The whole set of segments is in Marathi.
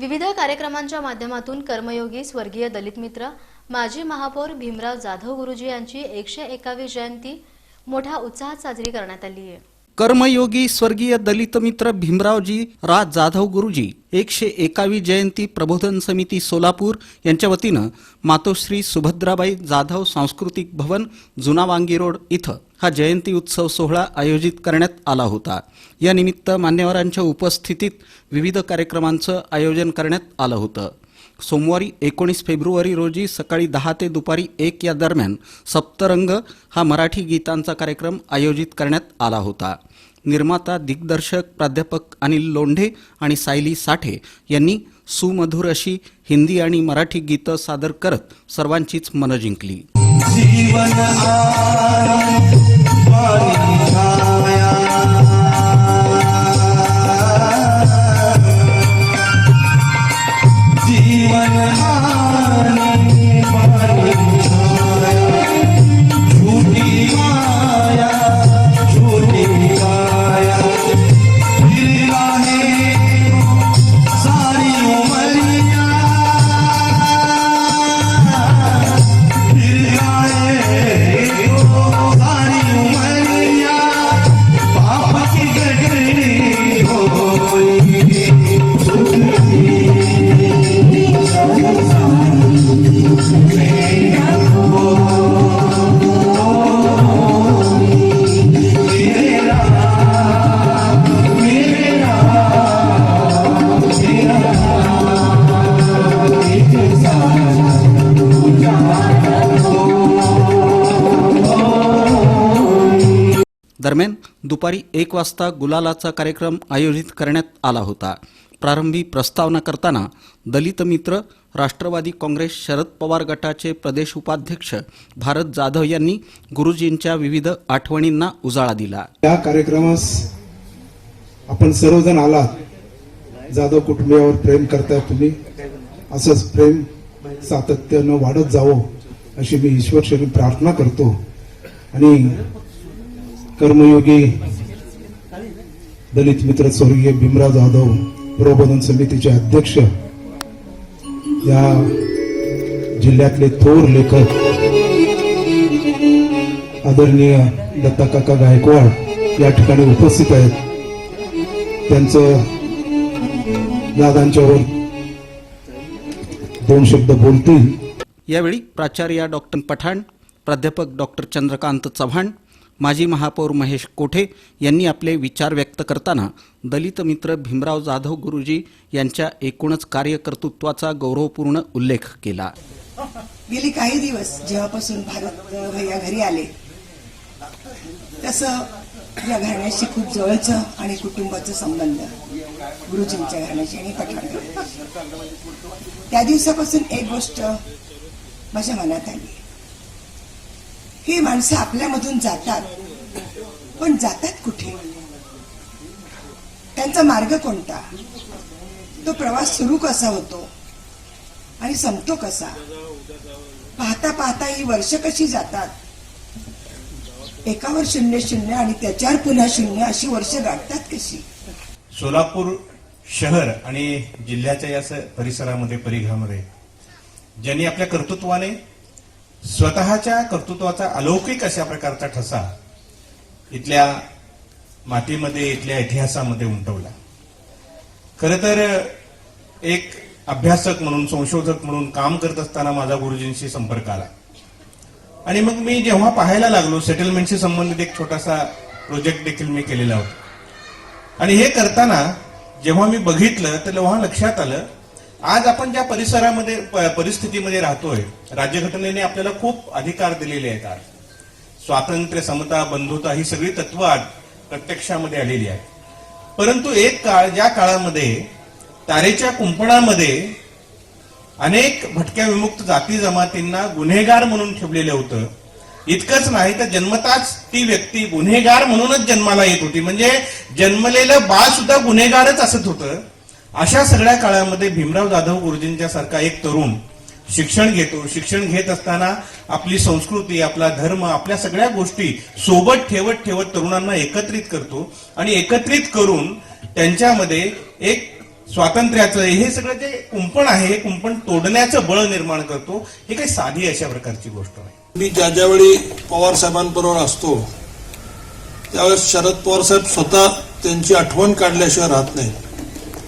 विविध कार्यक्रमांच्या माध्यमातून कर्मयोगी स्वर्गीय दलित मित्र माजी महापौर भीमराव जाधव गुरुजी यांची एकशे एकावी जयंती मोठ्या उत्साहात साजरी करण्यात आली आहे. कर्मयोगी स्वर्गीय दलित मित्र भीमरावजी राज जाधव गुरुजी एकशे एकावी जयंती प्रबोधन समिती सोलापूर यांच्या वतीनं मातोश्री सुभद्राबाई जाधव सांस्कृतिक भवन जुना वांगी रोड इथं हा जयंती उत्सव सोहळा आयोजित करण्यात आला होता. या निमित्त मान्यवरांच्या उपस्थितीत विविध कार्यक्रमांचं आयोजन करण्यात आलं होतं. सोमवारी एकोणीस फेब्रुवारी रोजी सकाळी दहा ते दुपारी एक या दरम्यान सप्तरंग हा मराठी गीतांचा कार्यक्रम आयोजित करण्यात आला होता. निर्माता दिग्दर्शक प्राध्यापक अनिल लोंढे आणि सायली साठे यांनी सुमधुर अशी हिंदी आणि मराठी गीतं सादर करत सर्वांचीच मनं जिंकली. You. दरम्यान दुपारी एक वाजता गुलालाचा कार्यक्रम आयोजित करण्यात आला होता. प्रारंभी प्रस्तावना करताना दलित मित्र राष्ट्रवादी काँग्रेस शरद पवार गटाचे प्रदेश उपाध्यक्ष भारत जाधव यांनी गुरुजींच्या विविध आठवणींना उजाळा दिला. या कार्यक्रमास आपण सर्वजण आला जाधव कुटुंबियावर प्रेम करताय तुम्ही. असंच प्रेम सातत्यानं वाढत जावं अशी मी ईश्वरशरी प्रार्थना करतो. आणि कर्मयोगी दलित मित्र स्वर्गीय भीमराव जाधव प्रबोधन समितीचे अध्यक्ष या जिल्ह्यातले थोर लेखक आदरणीय दत्ता काका गायकवाड या ठिकाणी उपस्थित आहेत. त्यांचं दादांच्यावर दोन शब्द बोलतील. यावेळी प्राचार्य डॉक्टर पठाण प्राध्यापक डॉक्टर चंद्रकांत चव्हाण माजी महापौर महेश कोठे यांनी आपले विचार व्यक्त करताना दलित मित्र भीमराव जाधव गुरुजी यांच्या एकूणच कार्यकर्तृत्वाचा गौरवपूर्ण उल्लेख केला. गेली काही दिवस जेव्हापासून भारत भैया घरी आले तसं या घराण्याशी खूप जवळचं आणि कुटुंबाचं संबंध गुरुजींच्या घराण्याशी आणि पठाण त्या दिवसापासून एक गोष्ट माझ्या मनात आली. ही माणसं आपल्यामधून जातात. पण जातात कुठे? त्यांचा मार्ग कोणता? तो प्रवास सुरू कसा होतो? आणि संपतो कसा? पाहता पाहता ही वर्ष कशी जातात? एकावर शून्य शून्य आणि त्याच्यावर पुन्हा शून्य अशी वर्ष गाठतात कशी? सोलापूर शहर आणि जिल्ह्याच्या या परिसरामध्ये परिघामध्ये ज्यांनी आपल्या कर्तृत्वाने स्वतःच्या कर्तृत्वाचा अलौकिक अशा प्रकारचा ठसा इथल्या मातीमध्ये इथल्या इतिहासामध्ये उमटवला. खर तर एक अभ्यासक म्हणून संशोधक म्हणून काम करत असताना माझा गुरुजींशी संपर्क आला. आणि मग मी जेव्हा पाहायला लागलो सेटलमेंटशी संबंधित एक छोटासा प्रोजेक्ट देखील मी केलेला होता. आणि हे करताना जेव्हा मी बघितलं तर तेव्हा लक्षात आलं आज आपण ज्या परिसरामध्ये परिस्थितीमध्ये राहतोय राज्यघटनेने आपल्याला खूप अधिकार दिलेले आहेत आज. स्वातंत्र्य समता बंधुता ही सगळी तत्व आज प्रत्यक्षामध्ये आलेली आहेत. परंतु एक काळ ज्या काळामध्ये तारेच्या कुंपणामध्ये अनेक भटक्या विमुक्त जाती जमातींना गुन्हेगार म्हणून ठेवलेलं होतं. इतकंच नाही तर जन्मताच ती व्यक्ती गुन्हेगार म्हणूनच जन्माला येत होती. म्हणजे जन्मलेलं बाळ सुद्धा गुन्हेगारच असत होतं. अशा सगळ्या काळामध्ये भीमराव जाधव गुरुजींच्या सारखा एक तरुण शिक्षण घेतो. शिक्षण घेत असताना आपली संस्कृती आपला धर्म आपल्या सगळ्या गोष्टी सोबत ठेवत ठेवत तरुणांना एकत्रित करतो. आणि एकत्रित करून त्यांच्यामध्ये एक स्वातंत्र्याचं हे सगळं जे कुंपण आहे हे कुंपण तोडण्याचं बळ निर्माण करतो. हे काही साधी अशा प्रकारची गोष्ट नाही. मी ज्या ज्यावेळी पवार साहेबांबरोबर असतो त्यावेळेस शरद पवार साहेब स्वतः त्यांची आठवण काढल्याशिवाय राहत नाही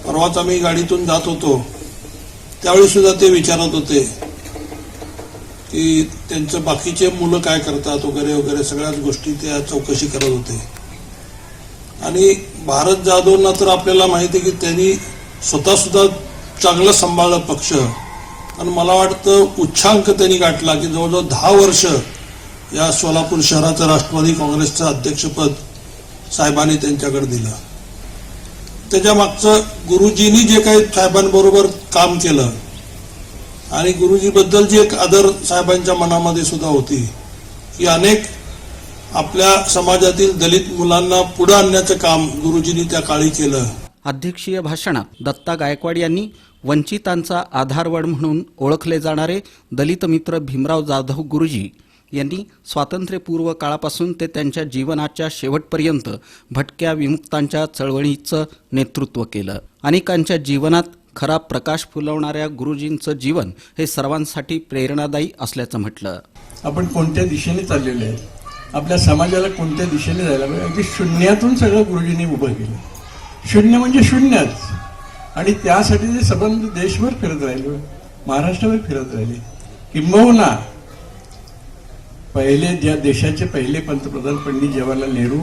परवाच आम्ही गाडीतून जात होतो. त्यावेळी सुद्धा ते विचारत होते की त्यांचं बाकीचे मुलं काय करतात वगैरे वगैरे सगळ्याच गोष्टी त्या चौकशी करत होते. आणि भारत जाधवना तर आपल्याला माहिती आहे की त्यांनी स्वतः सुद्धा चांगलं सांभाळलं पक्ष. आणि मला वाटतं उच्चांक त्यांनी गाठला की जवळजवळ दहा वर्ष या सोलापूर शहराचं राष्ट्रवादी काँग्रेसचं अध्यक्षपद साहेबांनी त्यांच्याकडे दिलं. त्याच्या मागचं गुरुजींनी जे काही साहेबांबरोबर काम केलं आणि गुरुजीबद्दल जी एक आदर साहेबांच्या मनामध्ये सुद्धा होती की अनेक आपल्या समाजातील दलित मुलांना पुढे आणण्याचं काम गुरुजींनी त्या काळी केलं. अध्यक्षीय भाषणात दत्ता गायकवाड यांनी वंचितांचा आधारवड म्हणून ओळखले जाणारे दलित मित्र भीमराव जाधव गुरुजी यांनी स्वातंत्र्यपूर्व काळापासून ते त्यांच्या जीवनाच्या शेवटपर्यंत भटक्या विमुक्तांच्या चळवळीचं नेतृत्व केलं. अनेकांच्या जीवनात खरा प्रकाश फुलवणाऱ्या गुरुजींचं जीवन हे सर्वांसाठी प्रेरणादायी असल्याचं म्हटलं. आपण कोणत्या दिशेने चाललेलो आहे आपल्या समाजाला कोणत्या दिशेने जायला पाहिजे अगदी शून्यातून सगळं गुरुजींनी उभं केलं. शून्य म्हणजे शून्यच. आणि त्यासाठी ते संबंध देशभर फिरत राहिले महाराष्ट्रभर फिरत राहिले किंबहुना पहिले ज्या देशाचे पहिले पंतप्रधान पंडित जवाहरलाल नेहरू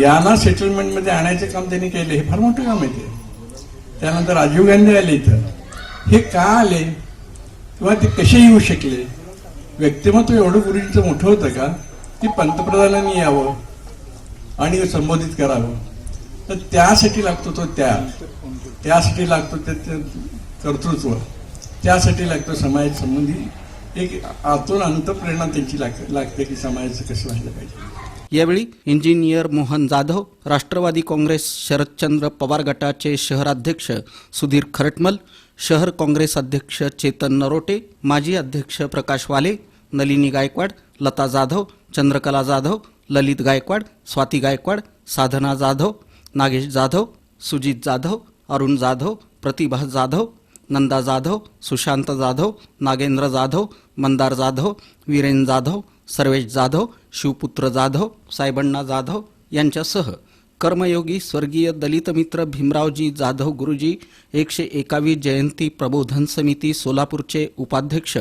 यांना सेटलमेंटमध्ये आणायचं काम त्यांनी केलं. हे फार मोठं काम आहे ते. त्यानंतर राजीव गांधी आले इथं. हे का आले? किंवा ते कसे येऊ शकले? व्यक्तिमत्व एवढं गुरुजींचं मोठं होतं का? की पंतप्रधानांनी यावं आणि संबोधित करावं. तर त्यासाठी लागतो तो त्याग. त्यासाठी लागतो ते ते कर्तृत्व. त्यासाठी लागतो समाज संबंधी एक आतून अंतप्रेरणा त्यांची लाग लागते की समाजाचं कसं व्हायला पाहिजे. यावेळी इंजिनियर मोहन जाधव राष्ट्रवादी काँग्रेस शरदचंद्र पवार गटाचे शहराध्यक्ष सुधीर खरटमल शहर काँग्रेस अध्यक्ष चेतन नरोटे माजी अध्यक्ष प्रकाश वाले नलिनी गायकवाड लता जाधव चंद्रकला जाधव ललित गायकवाड स्वाती गायकवाड साधना जाधव नागेश जाधव सुजित जाधव अरुण जाधव प्रतिभा जाधव नंदा जाधव सुशांत जाधव नागेंद्र जाधव मंदार जाधव वीरेन जाधव सर्वेश जाधव शिवपुत्र जाधव सायबण्णा जाधव यांच्यासह कर्मयोगी स्वर्गीय दलित मित्र भीमरावजी जाधव गुरुजी एकशे एकावी जयंती प्रबोधन समिती सोलापूरचे उपाध्यक्ष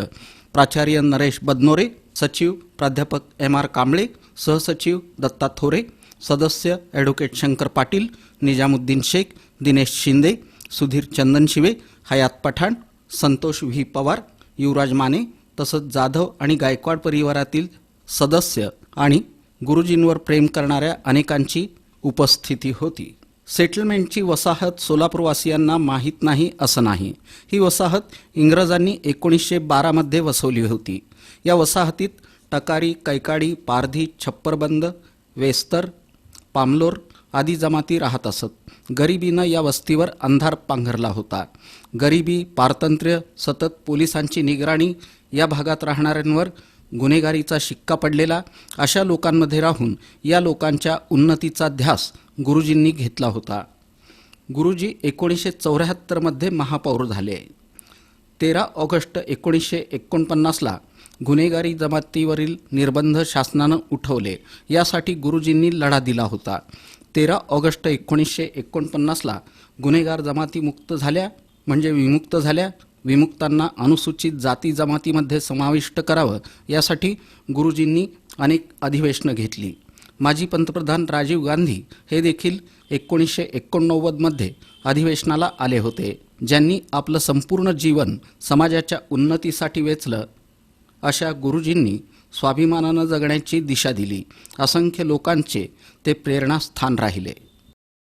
प्राचार्य नरेश बदनोरे सचिव प्राध्यापक एम आर कांबळे सहसचिव दत्ता थोरे सदस्य ॲडव्होकेट शंकर पाटील निजामुद्दीन शेख दिनेश शिंदे सुधीर चंदनशिवे हयात पठाण संतोष व्ही पवार युवराज माने तसंच जाधव आणि गायकवाड परिवारातील सदस्य आणि गुरुजींवर प्रेम करणाऱ्या अनेकांची उपस्थिती होती. सेटलमेंटची वसाहत सोलापूरवासियांना माहीत नाही असं नाही. ही वसाहत इंग्रजांनी एकोणीसशे बारामध्ये वसवली होती. या वसाहतीत टकारी कैकाडी पारधी छप्परबंद वेस्तर पामलोर आदी जमाती राहत असत. गरिबीनं या वस्तीवर अंधार पांघरला होता. गरिबी पारतंत्र्य सतत पोलिसांची निगराणी या भागात राहणाऱ्यांवर गुन्हेगारीचा शिक्का पडलेला अशा लोकांमध्ये राहून या लोकांच्या उन्नतीचा ध्यास गुरुजींनी घेतला होता. गुरुजी एकोणीसशे चौऱ्याहत्तरमध्ये महापौर झाले. तेरा ऑगस्ट एकोणीसशे एकोणपन्नासला गुन्हेगारी जमातीवरील निर्बंध शासनानं उठवले. यासाठी गुरुजींनी लढा दिला होता. तेरा ऑगस्ट एकोणीसशे एकोणपन्नासला गुन्हेगार जमाती मुक्त झाल्या म्हणजे विमुक्त झाल्या. विमुक्तांना अनुसूचित जाती जमातीमध्ये समाविष्ट करावं यासाठी गुरुजींनी अनेक अधिवेशनं घेतली. माजी पंतप्रधान राजीव गांधी हे देखील एकोणीसशे एकोणनव्वदमध्ये अधिवेशनाला आले होते ज्यांनी आपलं संपूर्ण जीवन समाजाच्या उन्नतीसाठी वेचलं. अशा गुरुजींनी स्वाभिमानानं जगण्याची दिशा दिली. असंख्य लोकांचे ते प्रेरणास्थान राहिले.